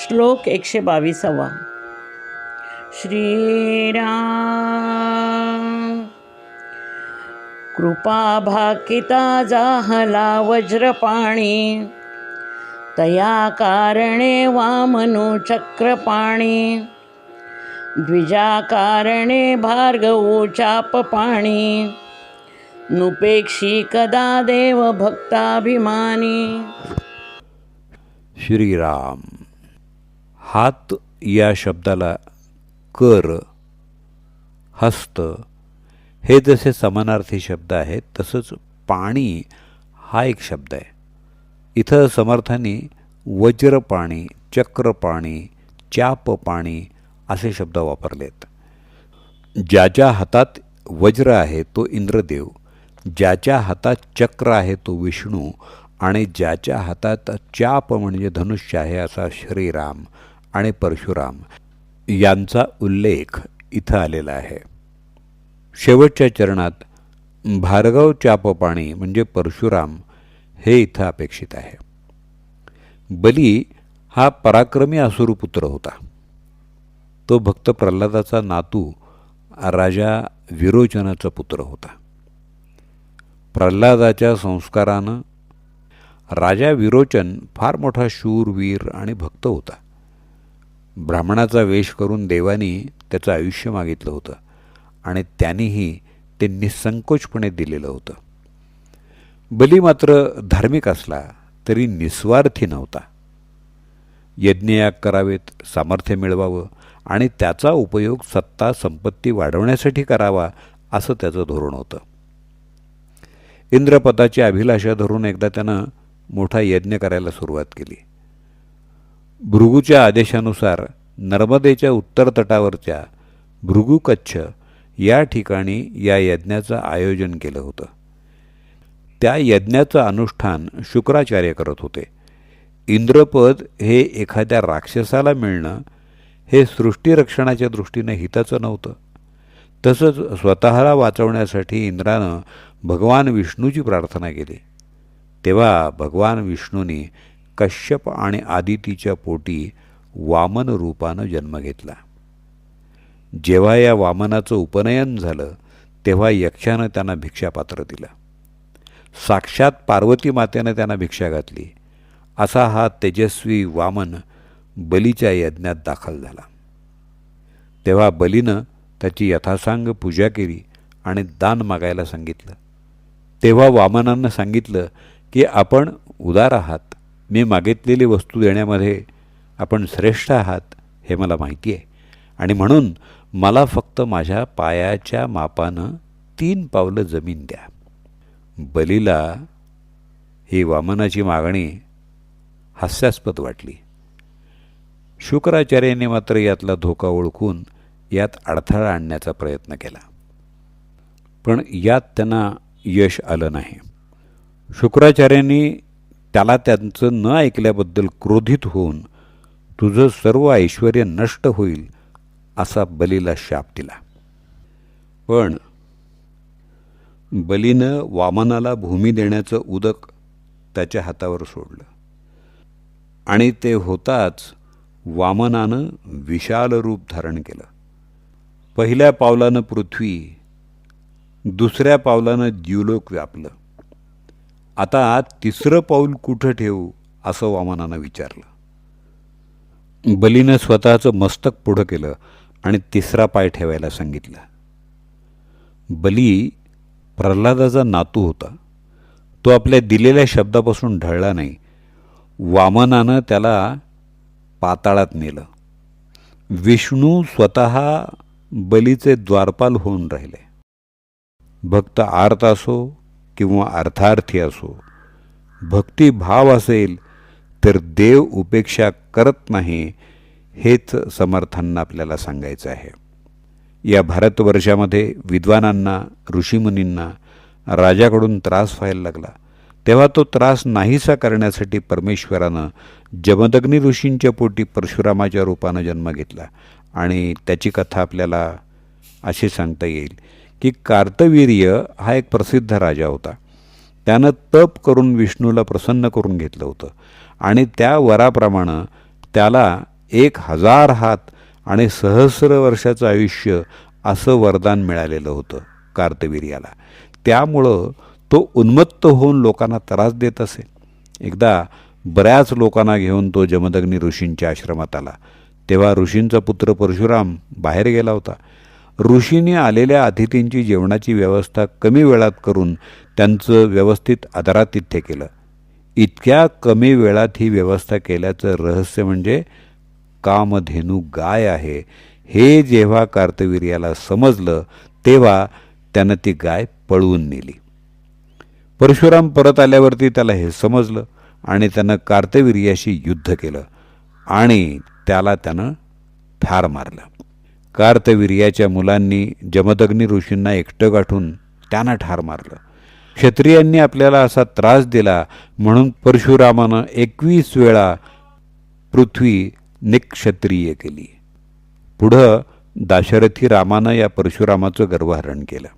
श्लोक एकशे बावीसावा. श्रीराम कृपा भाकिता जाहला वज्रपाणी तया कारणे वामनो चक्रपाणी द्विजाकारणे भार्गवो चापपाणी नुपेक्षी कदा देव भक्ताभिमानी श्रीराम। हात या शब्दाला कर हस्त हे जसे समानार्थी शब्द आहेत तसंच पाणी हा एक शब्द आहे. इथं समर्थांनी वज्रपाणी चक्रपाणी चापपाणी असे शब्द वापरलेत. ज्याच्या हातात वज्र आहे तो इंद्रदेव. ज्याच्या हातात चक्र आहे तो विष्णू. आणि ज्याच्या हातात चाप म्हणजे धनुष्य आहे असा श्रीराम. आणि परशुराम यांचा उल्लेख इथं आलेला आहे. शेवटच्या चरणात भार्गव चापपाणी म्हणजे परशुराम हे इथं अपेक्षित आहे. बली हा पराक्रमी असुरपुत्र होता. तो भक्त प्रल्हादाचा नातू राजा विरोचनाचा पुत्र होता. प्रल्हादाच्या संस्कारानं राजा विरोचन फार मोठा शूरवीर आणि भक्त होता. ब्राह्मणाचा वेश करून देवानी त्याचं आयुष्य मागितलं होतं आणि त्यानेही ते निसंकोचपणे दिलेलं होतं. बली मात्र धार्मिक असला तरी निस्वार्थी नव्हता. यज्ञयाग करावेत सामर्थ्य मिळवावं आणि त्याचा उपयोग सत्ता संपत्ती वाढवण्यासाठी करावा असं त्याचं धोरण होतं. इंद्रपदाची अभिलाषा धरून एकदा त्यानं मोठा यज्ञ करायला सुरुवात केली. भृगूच्या आदेशानुसार नर्मदेच्या उत्तर तटावरच्या भृगुकच्छ या ठिकाणी या यज्ञाचं आयोजन केलं होतं. त्या यज्ञाचं अनुष्ठान शुक्राचार्य करत होते. इंद्रपद हे एखाद्या राक्षसाला मिळणं हे सृष्टीरक्षणाच्या दृष्टीनं हिताचं नव्हतं. तसंच स्वतःला वाचवण्यासाठी इंद्रानं भगवान विष्णूची प्रार्थना केली. तेव्हा भगवान विष्णूंनी कश्यप आणि आदितीच्या पोटी वामन रूपानं जन्म घेतला. जेव्हा या वामनाचं उपनयन झालं तेव्हा यक्षानं त्यांना भिक्षापात्र दिलं. साक्षात पार्वती मातेनं त्यांना भिक्षा घातली. असा हा तेजस्वी वामन बलीच्या यज्ञात दाखल झाला. तेव्हा बलीनं त्याची यथासांग पूजा केली आणि दान मागायला सांगितलं. तेव्हा वामनानं सांगितलं की आपण उदार आहात. मी मागितलेली वस्तू देण्यामध्ये आपण श्रेष्ठ आहात हे मला माहिती आहे. आणि म्हणून मला फक्त माझ्या पायाच्या मापानं तीन पावलं जमीन द्या. बलीला ही वामनाची मागणी हास्यास्पद वाटली. शुक्राचार्यांनी मात्र यातला धोका ओळखून यात अडथळा आणण्याचा प्रयत्न केला. पण यात त्यांना यश आलं नाही. शुक्राचार्यांनी त्याला त्यांचं न ऐकल्याबद्दल क्रोधित होऊन तुझं सर्व ऐश्वर नष्ट होईल असा बलीला शाप दिला. पण बलीनं वामनाला भूमी देण्याचं उदक त्याच्या हातावर सोडलं. आणि ते होताच वामनानं विशाल रूप धारण केलं. पहिल्या पावलानं पृथ्वी दुसऱ्या पावलानं द्युलोक व्यापलं. आता तिसरं पाऊल कुठं ठेवू असं वामनानं विचारलं. बलीनं स्वतःचं मस्तक पुढं केलं आणि तिसरा पाय ठेवायला सांगितलं. बली प्रल्हादाचा नातू होता. तो आपल्या दिलेल्या शब्दापासून ढळला नाही. वामनानं त्याला पाताळात नेलं. विष्णू स्वतः बलीचे द्वारपाल होऊन राहिले. भक्त आर्त असो किंवा अर्थार्थी असो भक्तिभाव असेल तर देव उपेक्षा करत नाही हेच समर्थांना आपल्याला सांगायचं आहे. या भारतवर्षामध्ये विद्वानांना ऋषीमुनींना राजाकडून त्रास व्हायला लागला. तेव्हा तो त्रास नाहीसा करण्यासाठी परमेश्वरानं जमदग्नी ऋषींच्या पोटी परशुरामाच्या रूपानं जन्म घेतला आणि त्याची कथा आपल्याला अशी सांगता येईल की कार्तवीर्य हा एक प्रसिद्ध राजा होता. त्यानं तप करून विष्णूला प्रसन्न करून घेतलं होतं. आणि त्या वराप्रमाणे त्याला एक हजार हात आणि सहस्र वर्षाचं आयुष्य असं वरदान मिळालेलं होतं कार्तवीर्याला. त्यामुळं तो उन्मत्त होऊन लोकांना त्रास देत असे. एकदा बऱ्याच लोकांना घेऊन तो जमदग्नी ऋषींच्या आश्रमात आला. तेव्हा ऋषींचा पुत्र परशुराम बाहेर गेला होता. ऋषीने आलेल्या अतिथींची जेवणाची व्यवस्था कमी वेळात करून त्यांचं व्यवस्थित आदरातिथ्य केलं. इतक्या कमी वेळात ही व्यवस्था केल्याचं रहस्य म्हणजे कामधेनू गाय आहे. हे जेव्हा कार्तवीर्याला समजलं तेव्हा त्यानं ती गाय पळवून नेली. परशुराम परत आल्यावरती त्याला हे समजलं आणि त्यानं कार्तवीर्याशी युद्ध केलं आणि त्याला त्यानं ठार मारलं. कार्तवीर्याच्या मुलांनी जमदग्नी ऋषींना एकटं गाठून त्यांना ठार मारलं. क्षत्रियांनी आपल्याला असा त्रास दिला म्हणून परशुरामानं एकवीस वेळा पृथ्वी निक्षत्रिय केली. पुढं दाशरथी रामानं या परशुरामाचं गर्वहरण केलं.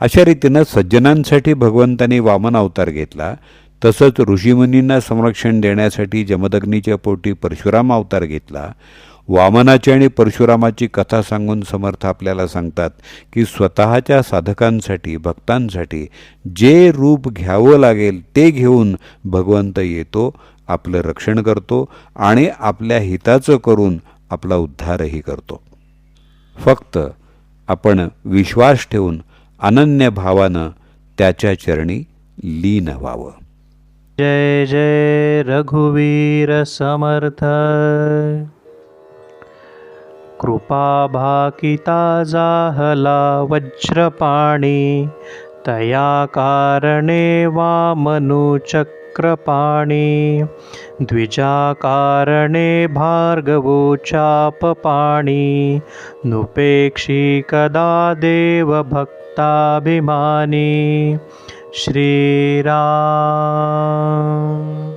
अशा रीतीनं सज्जनांसाठी भगवंतांनी वामन अवतार घेतला. तसंच ऋषीमुनींना संरक्षण देण्यासाठी जमदग्नीच्या पोटी परशुराम अवतार घेतला. वामनाची आणि परशुरामाची कथा सांगून समर्थ आपल्याला सांगतात की स्वतःच्या साधकांसाठी भक्तांसाठी जे रूप घ्यावं लागेल ते घेऊन भगवंत येतो आपलं रक्षण करतो आणि आपल्या हिताचं करून आपला उद्धारही करतो. फक्त आपण विश्वास ठेवून अनन्य भावानं त्याच्या चरणी लीन व्हावं. जय जय रघुवीर समर्थ. कृपा भाकिता जाहला वज्रपाणी तया कारणे वामनुचक्रपाणी द्विजाकारणे भार्गवो चापपाणी नुपेक्षी कदा देवभक्ताभिमानी श्रीराम।